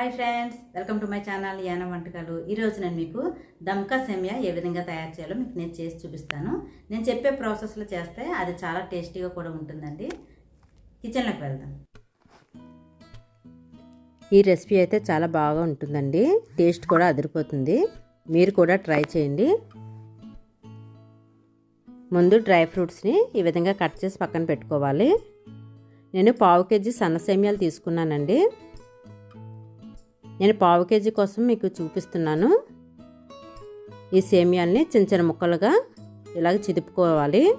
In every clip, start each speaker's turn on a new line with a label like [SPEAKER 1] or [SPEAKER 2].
[SPEAKER 1] Hi friends welcome to my channel యాన వంటకాలు. ఈరోజు నేను మీకు దమ్కా సెమియా ఏ విధంగా తయారు చేయాలో మీకు నేను చేసి చూపిస్తాను. నేను చెప్పే ప్రాసెస్లో చేస్తే అది చాలా టేస్టీగా కూడా ఉంటుందండి. కిచెన్లోకి వెళ్దాం.
[SPEAKER 2] ఈ రెసిపీ అయితే చాలా బాగా ఉంటుందండి. టేస్ట్ కూడా అదిరిపోతుంది. మీరు కూడా ట్రై చేయండి. ముందు డ్రై ఫ్రూట్స్ని ఈ విధంగా కట్ చేసి పక్కన పెట్టుకోవాలి. నేను పావు కేజీ సన్న సేమియాలు తీసుకున్నానండి. నేను పావు కేజీ కోసం మీకు చూపిస్తున్నాను. ఈ సేమియాల్ని చిన్న చిన్న ముక్కలుగా ఇలాగ చిదుపుకోవాలి.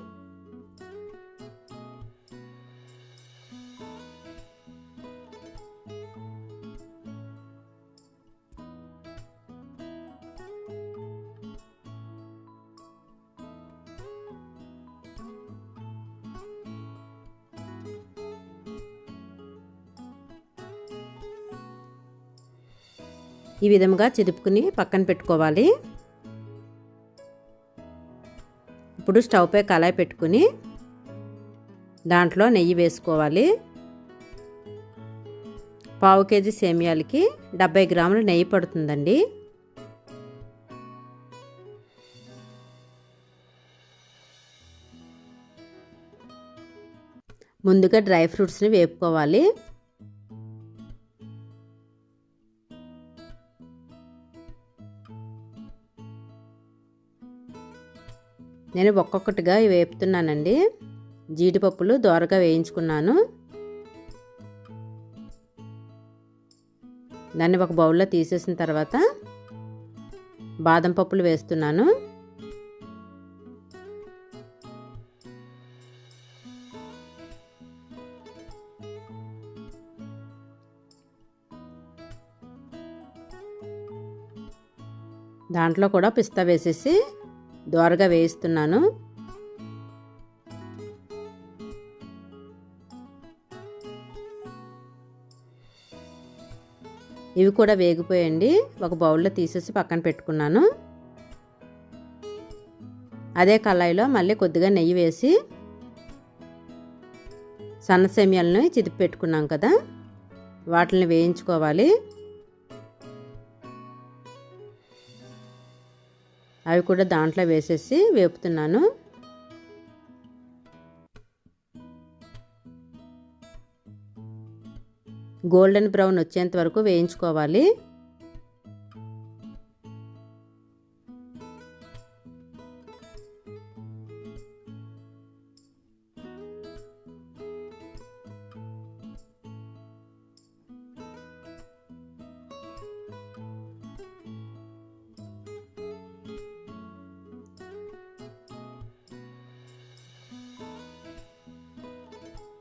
[SPEAKER 2] ఈ విధంగా చిదుపుకుని పక్కన పెట్టుకోవాలి. ఇప్పుడు స్టవ్ పై కళాయి పెట్టుకుని దాంట్లో నెయ్యి వేసుకోవాలి. పావు కేజీ సేమియాలకి డెబ్బై గ్రాముల నెయ్యి పడుతుందండి. ముందుగా డ్రై ఫ్రూట్స్ని వేపుకోవాలి. నేను ఒక్కొక్కటిగా వేపుతున్నానండి. జీడిపప్పులు దోరగా వేయించుకున్నాను. దాన్ని ఒక బౌల్లో తీసేసిన తర్వాత బాదం పప్పులు వేస్తున్నాను. దాంట్లో కూడా పిస్తా వేసేసి దోరగా వేయిస్తున్నాను. ఇవి కూడా వేగిపోయండి. ఒక బౌల్లో తీసేసి పక్కన పెట్టుకున్నాను. అదే కళాయిలో మళ్ళీ కొద్దిగా నెయ్యి వేసి సన్న సేమియాలను చిదిపి పెట్టుకున్నాం కదా. వాటిని వేయించుకోవాలి. అవి కూడా దాంట్లో వేసేసి వేపుతున్నాను. గోల్డెన్ బ్రౌన్ వచ్చేంత వరకు వేయించుకోవాలి.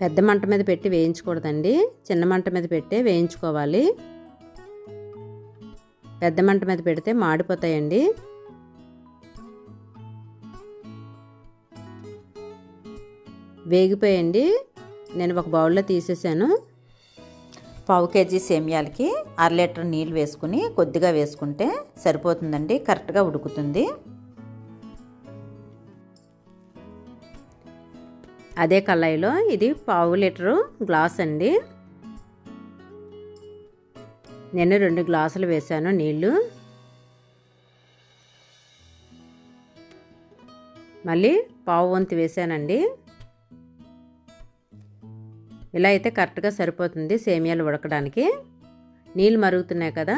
[SPEAKER 2] పెద్ద మంట మీద పెట్టి వేయించకూడదండి. చిన్న మంట మీద పెట్టి వేయించుకోవాలి. పెద్ద మంట మీద పెడితే మాడిపోతాయండి. వేగిపోయండి. నేను ఒక బౌల్లో తీసేసాను.
[SPEAKER 1] పావు కేజీ సేమియాలకి అర లీటర్ నీళ్ళు వేసుకుని కొద్దిగా వేసుకుంటే సరిపోతుందండి. కరెక్ట్గా ఉడుకుతుంది.
[SPEAKER 2] అదే కళాయిలో ఇది పావు లీటరు గ్లాస్ అండి. నేను రెండు గ్లాసులు వేసాను నీళ్ళు. మళ్ళీ పావు వంతు వేసానండి ఇలా అయితే కరెక్ట్గా సరిపోతుంది సేమియాలు ఉడకడానికి. నీళ్ళు మరుగుతున్నాయి కదా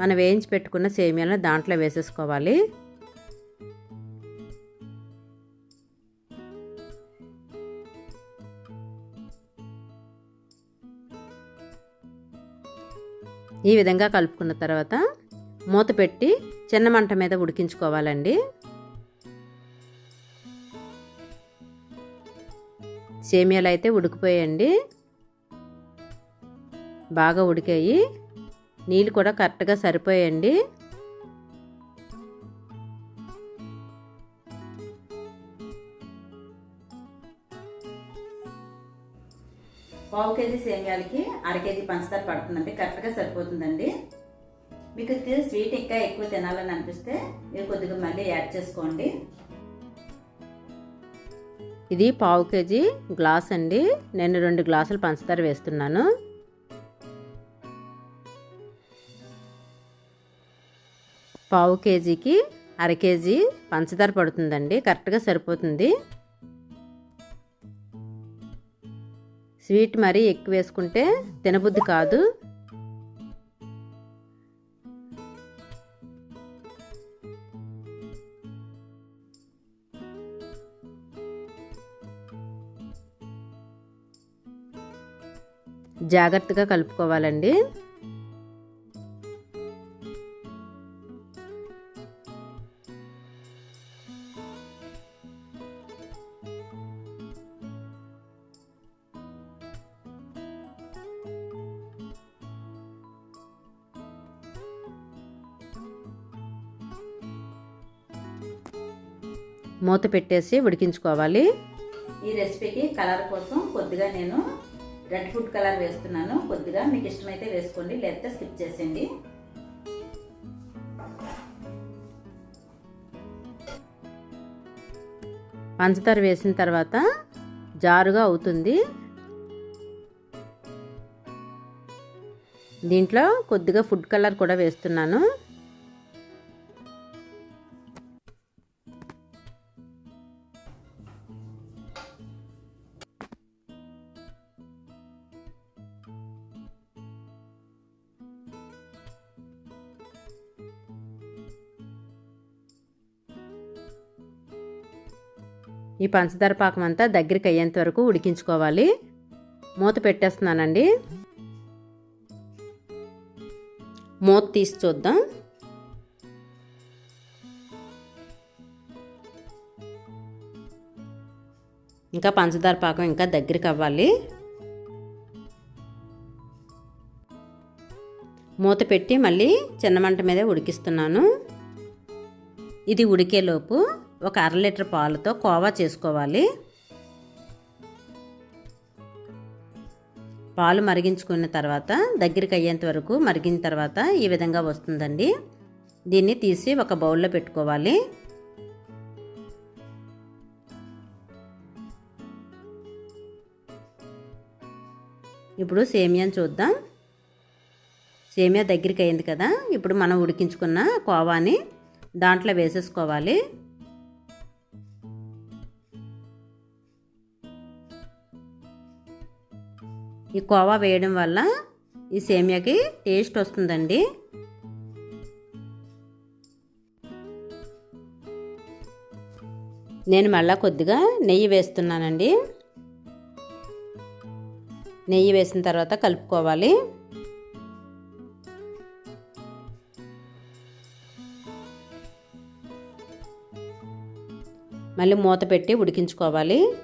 [SPEAKER 2] మనం వేయించి పెట్టుకున్న సేమియాలను దాంట్లో వేసేసుకోవాలి. ఈ విధంగా కలుపుకున్న తర్వాత మూత పెట్టి చిన్న మంట మీద ఉడికించుకోవాలండి. సేమియాలు అయితే ఉడికిపోయండి బాగా ఉడికాయి. నీళ్ళు కూడా కరెక్ట్గా సరిపోయండి
[SPEAKER 1] పావు కేజీ సేమియాలకి అర కేజీ పంచదార పడుతుందండి. కరెక్ట్గా సరిపోతుందండి. మీకు స్వీట్ ఇంకా ఎక్కువ తినాలని అనిపిస్తే మీరు కొద్దిగా మళ్ళీ యాడ్ చేసుకోండి.
[SPEAKER 2] ఇది పావు కేజీ గ్లాస్ అండి. నేను రెండు గ్లాసులు పంచదార వేస్తున్నాను. పావు కేజీకి అర కేజీ పంచదార పడుతుందండి. కరెక్ట్గా సరిపోతుంది. స్వీట్ మరీ ఎక్కువ వేసుకుంటే తినబుద్ధి కాదు. జాగ్రత్తగా కలుపుకోవాలండి. మూత పెట్టేసి ఉడికించుకోవాలి.
[SPEAKER 1] ఈ రెసిపీకి కలర్ కోసం కొద్దిగా నేను రెడ్ ఫుడ్ కలర్ వేస్తున్నాను. కొద్దిగా మీకు ఇష్టమైతే వేసుకోండి లేకపోతే స్కిప్ చేసేయండి.
[SPEAKER 2] పంచదార వేసిన తర్వాత జారుగా అవుతుంది. దీంట్లో కొద్దిగా ఫుడ్ కలర్ కూడా వేస్తున్నాను. ఈ పంచదార పాకం అంతా దగ్గరికి అయ్యేంత వరకు ఉడికించుకోవాలి. మూత పెట్టేస్తున్నానండి. మూత తీసి చూద్దాం. ఇంకా పంచదార పాకం ఇంకా దగ్గరికి అవ్వాలి మూత పెట్టి మళ్ళీ చిన్న మంట మీద ఉడికిస్తున్నాను. ఇది ఉడికేలోపు ఒక అర లీటర్ పాలతో కోవా చేసుకోవాలి. పాలు మరిగించుకున్న తర్వాత దగ్గరికి అయ్యేంత వరకు మరిగిన తర్వాత ఈ విధంగా వస్తుందండి. దీన్ని తీసి ఒక బౌల్లో పెట్టుకోవాలి. ఇప్పుడు సేమియాని చూద్దాం. సేమియా దగ్గరికి అయింది కదా ఇప్పుడు మనం ఉడికించుకున్న కోవాని దాంట్లో వేసేసుకోవాలి. ఈ కోవా వేయడం వల్ల ఈ సేమియాకి టేస్ట్ వస్తుందండి. నేను మళ్ళా కొద్దిగా నెయ్యి వేస్తున్నానండి. నెయ్యి వేసిన తర్వాత కలుపుకోవాలి. మళ్ళీ మూత పెట్టి ఉడికించుకోవాలి.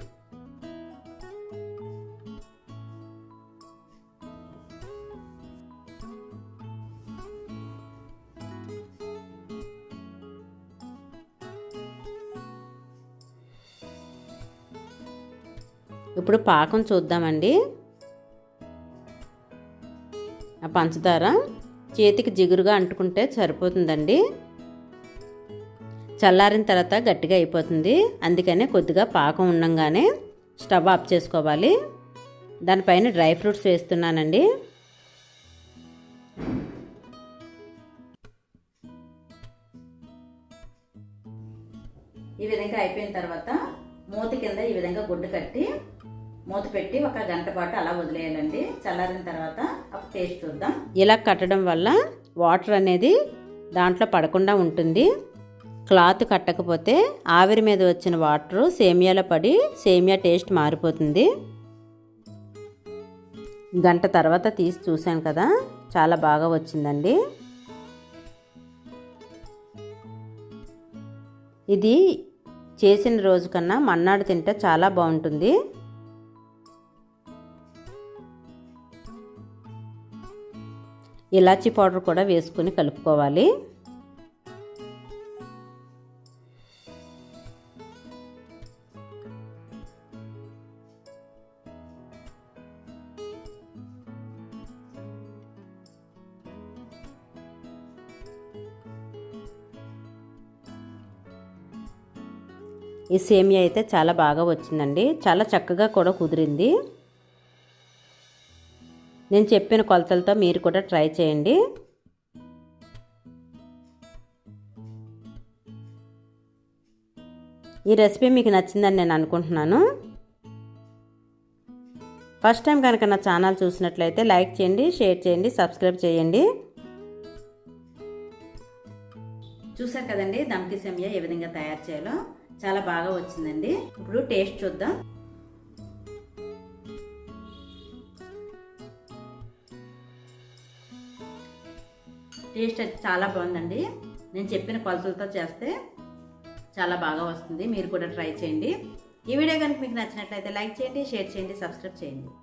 [SPEAKER 2] ఇప్పుడు పాకం చూద్దామండి. ఆ పంచదార చేతికి జిగురుగా అంటుకుంటే సరిపోతుందండి. చల్లారిన తర్వాత గట్టిగా అయిపోతుంది. అందుకనే కొద్దిగా పాకం ఉండంగానే స్టవ్ ఆఫ్ చేసుకోవాలి. దానిపైన డ్రై ఫ్రూట్స్ వేస్తున్నానండి.
[SPEAKER 1] ఈ విధంగా అయిపోయిన తర్వాత మూత కింద ఈ విధంగా గుడ్డు కట్టి మూత పెట్టి ఒక గంట పాటు అలా వదిలేయాలండి. చల్లారిన తర్వాత అప్పుడు టేస్ట్ చూద్దాం.
[SPEAKER 2] ఇలా కట్టడం వల్ల వాటర్ అనేది దాంట్లో పడకుండా ఉంటుంది. క్లాత్ కట్టకపోతే ఆవిరి మీద వచ్చిన వాటర్ సేమియాలో పడి సేమియా టేస్ట్ మారిపోతుంది. గంట తర్వాత తీసి చూశాను కదా చాలా బాగా వచ్చిందండి. ఇది చేసిన రోజు కన్నా మన్నాడు తింటే చాలా బాగుంటుంది. ఇలాచీ పౌడర్ కూడా వేసుకుని కలుపుకోవాలి. ఈ సేమియా అయితే చాలా బాగా వచ్చిందండి. చాలా చక్కగా కూడా కుదిరింది. నేను చెప్పిన కొలతలతో మీరు కూడా ట్రై చేయండి. ఈ రెసిపీ మీకు నచ్చిందని నేను అనుకుంటున్నాను. ఫస్ట్ టైం కనుక నా ఛానల్ చూసినట్లయితే లైక్ చేయండి షేర్ చేయండి సబ్స్క్రైబ్ చేయండి.
[SPEAKER 1] చూసారు కదండి దమ్కి సెమియా ఏ విధంగా తయారు చేయాలో? చాలా బాగా వచ్చిందండి. ఇప్పుడు టేస్ట్ చూద్దాం. టేస్ట్ అయితే చాలా బాగుందండి. నేను చెప్పిన కొలతలతో చేస్తే చాలా బాగా వస్తుంది. మీరు కూడా ట్రై చేయండి. ఈ వీడియో కనుక మీకు నచ్చినట్లయితే లైక్ చేయండి షేర్ చేయండి సబ్స్క్రైబ్ చేయండి.